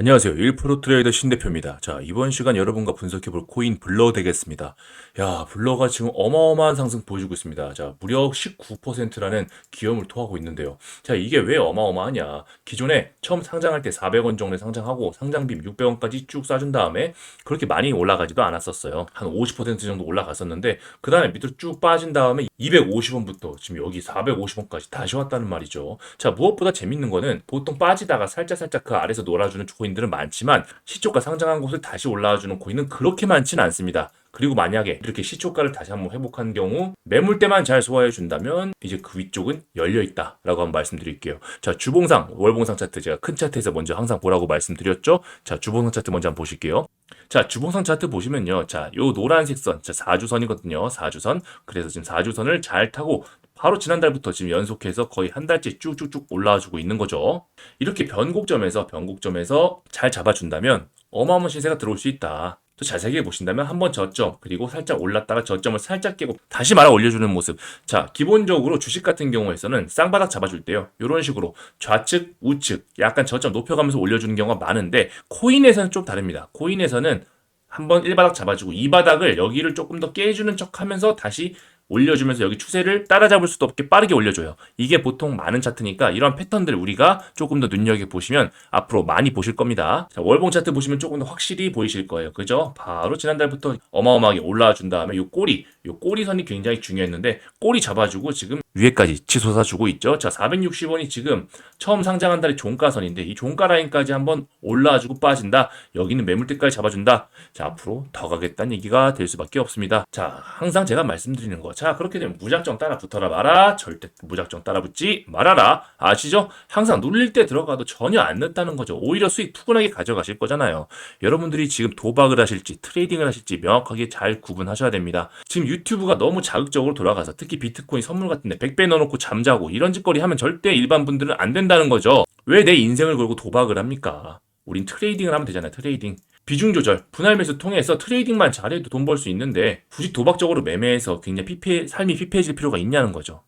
안녕하세요. 1프로 트레이더 신 대표입니다. 자, 이번 시간 여러분과 분석해 볼 코인 블러 되겠습니다. 야, 블러가 지금 어마어마한 상승 보여주고 있습니다. 자, 무려 19%라는 기염을 토하고 있는데요. 자, 이게 왜 어마어마하냐. 기존에 처음 상장할 때 400원 정도에 상장하고 상장비 600원까지 쭉 싸준 다음에 그렇게 많이 올라가지도 않았었어요. 한 50% 정도 올라갔었는데 그 다음에 밑으로 쭉 빠진 다음에 250원부터 지금 여기 450원까지 다시 왔다는 말이죠. 자, 무엇보다 재밌는 거는 보통 빠지다가 살짝살짝 그 아래에서 놀아주는 코인 들은 많지만 시초가 상장한 곳을 다시 올라와주는 코인은 그렇게 많지는 않습니다. 그리고 만약에 이렇게 시초가를 다시 한번 회복한 경우 매물대만 잘 소화해 준다면 이제 그 위쪽은 열려 있다라고 한번 말씀드릴게요. 자, 주봉상, 월봉상 차트 제가 큰 차트에서 먼저 항상 보라고 말씀드렸죠. 자, 주봉상 차트 먼저 한번 보실게요. 자, 주봉상 차트 보시면요. 자, 요 노란색 선, 자, 4주선이거든요. 4주선. 그래서 지금 4주선을 잘 타고 바로 지난달부터 지금 연속해서 거의 한 달째 쭉쭉쭉 올라와주고 있는 거죠. 이렇게 변곡점에서 변곡점에서 잘 잡아준다면 어마어마한 시세가 들어올 수 있다. 또 자세하게 보신다면 한번 저점 그리고 살짝 올랐다가 저점을 살짝 깨고 다시 말아 올려주는 모습. 자 기본적으로 주식 같은 경우에서는 쌍바닥 잡아줄 때요. 이런 식으로 좌측 우측 약간 저점 높여가면서 올려주는 경우가 많은데 코인에서는 좀 다릅니다. 코인에서는 한번 1바닥 잡아주고 2바닥을 여기를 조금 더 깨주는 척 하면서 다시 올려주면서 여기 추세를 따라잡을 수도 없게 빠르게 올려줘요. 이게 보통 많은 차트니까 이런 패턴들 우리가 조금 더 눈여겨보시면 앞으로 많이 보실 겁니다. 자, 월봉 차트 보시면 조금 더 확실히 보이실 거예요. 그죠? 바로 지난달부터 어마어마하게 올라와 준 다음에 요 꼬리, 요 꼬리선이 굉장히 중요했는데 꼬리 잡아주고 지금 위에까지 치솟아 주고 있죠. 자, 460원이 지금 처음 상장한 달이 종가선인데 이 종가 라인까지 한번 올라와 주고 빠진다. 여기는 매물대까지 잡아준다. 자, 앞으로 더 가겠다는 얘기가 될 수밖에 없습니다. 자, 항상 제가 말씀드리는 거. 자, 그렇게 되면 무작정 따라 붙어라 마라. 절대 무작정 따라 붙지 말아라. 아시죠? 항상 눌릴 때 들어가도 전혀 안 늦다는 거죠. 오히려 수익 푸근하게 가져가실 거잖아요. 여러분들이 지금 도박을 하실지 트레이딩을 하실지 명확하게 잘 구분하셔야 됩니다. 지금 유튜브가 너무 자극적으로 돌아가서 특히 비트코인 선물 같은데 100배 넣어놓고 잠자고 이런 짓거리 하면 절대 일반 분들은 안 된다는 거죠. 왜 내 인생을 걸고 도박을 합니까? 우린 트레이딩을 하면 되잖아요. 트레이딩. 비중 조절, 분할 매수 통해서 트레이딩만 잘해도 돈 벌 수 있는데 굳이 도박적으로 매매해서 굉장히 피폐, 삶이 피폐해질 필요가 있냐는 거죠.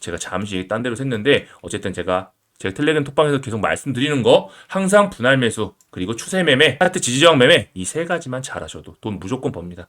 제가 잠시 딴 데로 샜는데 어쨌든 제가 제가 텔레그램 톡방에서 계속 말씀드리는 거 항상 분할 매수 그리고 추세 매매, 하트 지지저항 매매 이 세 가지만 잘하셔도 돈 무조건 법니다.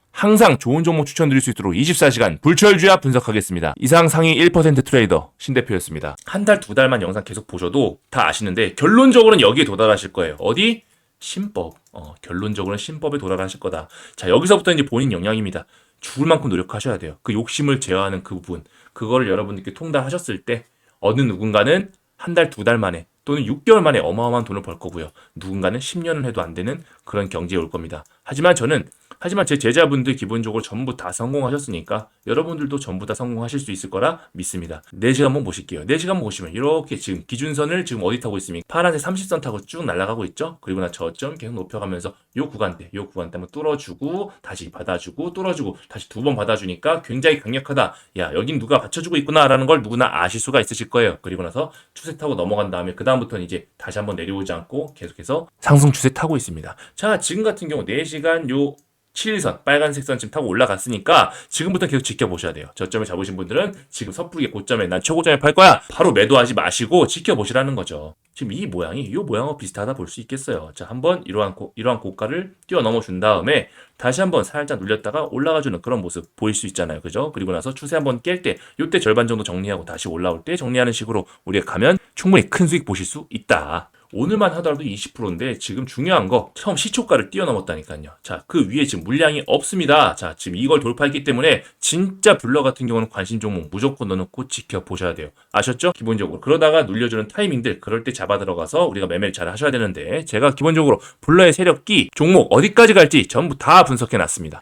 항상 좋은 종목 추천드릴 수 있도록 24시간 불철주야 분석하겠습니다. 이상 상위 1% 트레이더 신 대표였습니다. 한 달, 두 달만 영상 계속 보셔도 다 아시는데 결론적으로는 여기에 도달하실 거예요. 어디? 신법. 어, 결론적으로는 신법에 도달하실 거다. 자, 여기서부터 이제 본인 영향입니다. 죽을 만큼 노력하셔야 돼요. 그 욕심을 제어하는 그 부분. 그거를 여러분들께 통달하셨을 때 어느 누군가는 한 달, 두 달 만에 또는 6개월 만에 어마어마한 돈을 벌 거고요. 누군가는 10년을 해도 안 되는 그런 경지에 올 겁니다. 하지만 저는 하지만 제 제자분들 기본적으로 전부 다 성공하셨으니까 여러분들도 전부 다 성공하실 수 있을 거라 믿습니다. 4시간 한번 보실게요. 4시간 한번 보시면 이렇게 지금 기준선을 지금 어디 타고 있습니까? 파란색 30선 타고 쭉 날아가고 있죠? 그리고 나 저점 계속 높여가면서 요 구간대, 요 구간대 한번 뚫어주고 다시 받아주고 뚫어주고 다시 두 번 받아주니까 굉장히 강력하다. 야 여긴 누가 받쳐주고 있구나라는 걸 누구나 아실 수가 있으실 거예요. 그리고 나서 추세 타고 넘어간 다음에 그 다음부터는 이제 다시 한번 내려오지 않고 계속해서 상승 추세 타고 있습니다. 자 지금 같은 경우 4시 간 요 7선 빨간색 선 지금 타고 올라갔으니까 지금부터 계속 지켜보셔야 돼요. 저점을 잡으신 분들은 지금 섣부르게 고점에 난 초고점에 팔 거야. 바로 매도하지 마시고 지켜보시라는 거죠. 지금 이 모양이 이 모양하고 비슷하다 볼 수 있겠어요. 자 한번 이러한 고, 이러한 고가를 뛰어넘어 준 다음에 다시 한번 살짝 눌렸다가 올라가 주는 그런 모습 보일 수 있잖아요. 그죠? 그리고 나서 추세 한번 깰 때 이때 절반 정도 정리하고 다시 올라올 때 정리하는 식으로 우리가 가면 충분히 큰 수익 보실 수 있다. 오늘만 하더라도 20%인데 지금 중요한 거 처음 시초가를 뛰어넘었다니까요. 자, 그 위에 지금 물량이 없습니다. 자, 지금 이걸 돌파했기 때문에 진짜 블러 같은 경우는 관심 종목 무조건 넣어놓고 지켜보셔야 돼요. 아셨죠? 기본적으로. 그러다가 눌려주는 타이밍들 그럴 때 잡아 들어가서 우리가 매매를 잘 하셔야 되는데 제가 기본적으로 블러의 세력기 종목 어디까지 갈지 전부 다 분석해 놨습니다.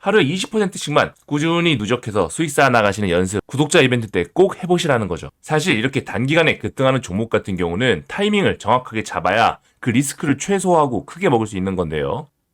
하루에 20%씩만 꾸준히 누적해서 수익 쌓아 나가시는 연습 구독자 이벤트 때 꼭 해보시라는 거죠. 사실 이렇게 단기간에 급등하는 종목 같은 경우는 타이밍을 정확하게 잡아야 그 리스크를 최소화하고 크게 먹을 수 있는 건데요.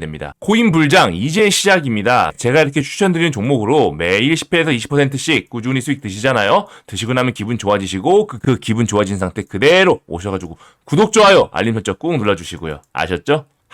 됩니다. 코인 불장 이제 시작입니다. 제가 이렇게 추천드리는 종목으로 매일 10%에서 20%씩 꾸준히 수익 드시잖아요. 드시고 나면 기분 좋아지시고 그, 그 기분 좋아진 상태 그대로 오셔가지고 구독, 좋아요, 알림 설정 꾹 눌러주시고요. 아셨죠?